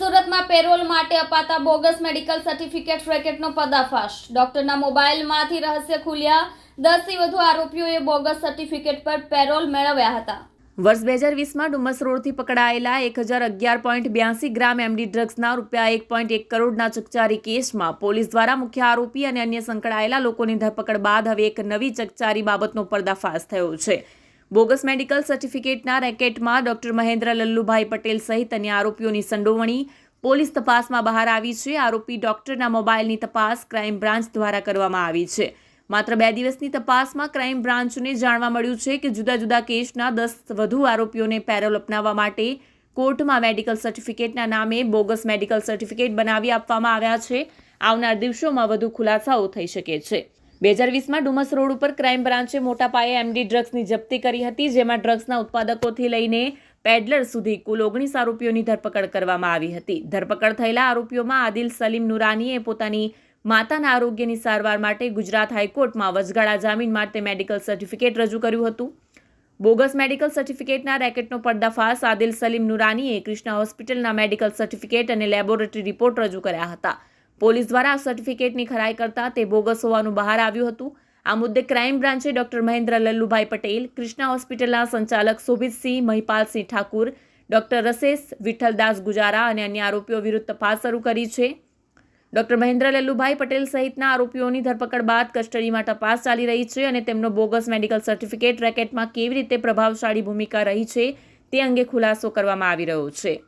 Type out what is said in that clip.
સુરતમાં પેરોલ માટે અપાતા બોગસ મેડિકલ સર્ટિફિકેટ રેકેટનો પર્દાફાશ ડોક્ટરના મોબાઈલમાંથી રહસ્ય ખુલ્યા. દસથી વધુ આરોપીઓએ બોગસ સર્ટિફિકેટ પર પેરોલ મેળવ્યા હતા. વર્ષ બે હજાર વીસમાં ડુમસ રોડથી પકડાયેલા એક હજાર અગિયાર પોઈન્ટ બ્યાસી ગ્રામ એમડી ડ્રગ્સના રૂપિયા એક પોઈન્ટ એક કરોડના ચકચારી કેસમાં પોલીસ દ્વારા મુખ્ય આરોપી અને અન્ય સંકળાયેલા લોકોની ધરપકડ બાદ હવે એક નવી ચકચારી બાબતનો પર્દાફાશ થયો છે. બોગસ મેડિકલ સર્ટિફિકેટના રેકેટમાં ડોક્ટર મહેન્દ્ર લલ્લુભાઈ પટેલ સહિત અન્ય આરોપીઓની સંડોવણી પોલીસ તપાસમાં બહાર આવી છે. આરોપી ડોક્ટરના મોબાઈલની તપાસ ક્રાઇમ બ્રાન્ચ દ્વારા કરવામાં આવી છે. માત્ર બે દિવસની તપાસમાં ક્રાઇમ બ્રાન્ચને જાણવા મળ્યું છે કે જુદા જુદા કેસના દસ વધુ આરોપીઓને પેરોલ અપનાવવા માટે કોર્ટમાં મેડિકલ સર્ટિફિકેટના નામે બોગસ મેડિકલ સર્ટિફિકેટ બનાવી આપવામાં આવ્યા છે. આવનાર દિવસોમાં વધુ ખુલાસાઓ થઈ શકે છે. બે હજાર વીસમાં ડુમસ રોડ ઉપર ક્રાઇમ બ્રાન્ચે મોટા પાયે એમડી ડ્રગ્સની જપ્તી કરી હતી, જેમાં ડ્રગ્સના ઉત્પાદકોથી લઈને પેડલર સુધી કુલ ઓગણીસ આરોપીઓની ધરપકડ કરવામાં આવી હતી. ધરપકડ થયેલા આરોપીઓમાં આદિલ સલીમ નુરાનીએ પોતાની માતાના આરોગ્યની સારવાર માટે ગુજરાત હાઈકોર્ટમાં વચગાળા જામીન માટે મેડિકલ સર્ટિફિકેટ રજૂ કર્યું હતું. બોગસ મેડિકલ સર્ટિફિકેટના રેકેટનો પર્દાફાશ આદિલ સલીમ નુરાનીએ કૃષ્ણા હોસ્પિટલના મેડિકલ સર્ટિફિકેટ અને લેબોરેટરી રિપોર્ટ રજૂ કર્યા હતા. પોલીસ દ્વારા આ સર્ટિફિકેટની ખરાઈ કરતા તે બોગસ હોવાનું બહાર આવ્યું હતું. આ મુદ્દે ક્રાઇમ બ્રાન્ચે ડોક્ટર મહેન્દ્ર લલ્લુભાઈ પટેલ, કૃષ્ણા હોસ્પિટલના સંચાલક શોભિતસિંહ, મહિપાલસિંહ ઠાકુર, ડોક્ટર રસેશ વિઠ્ઠલદાસ ગુજારા અને અન્ય આરોપીઓ વિરુદ્ધ તપાસ શરૂ કરી છે. ડોક્ટર મહેન્દ્ર લલ્લુભાઈ પટેલ સહિતના આરોપીઓની ધરપકડ બાદ કસ્ટડીમાં તપાસ ચાલી રહી છે અને તેમનો બોગસ મેડિકલ સર્ટિફિકેટ રેકેટમાં કેવી રીતે પ્રભાવશાળી ભૂમિકા રહી છે તે અંગે ખુલાસો કરવામાં આવી રહ્યો છે.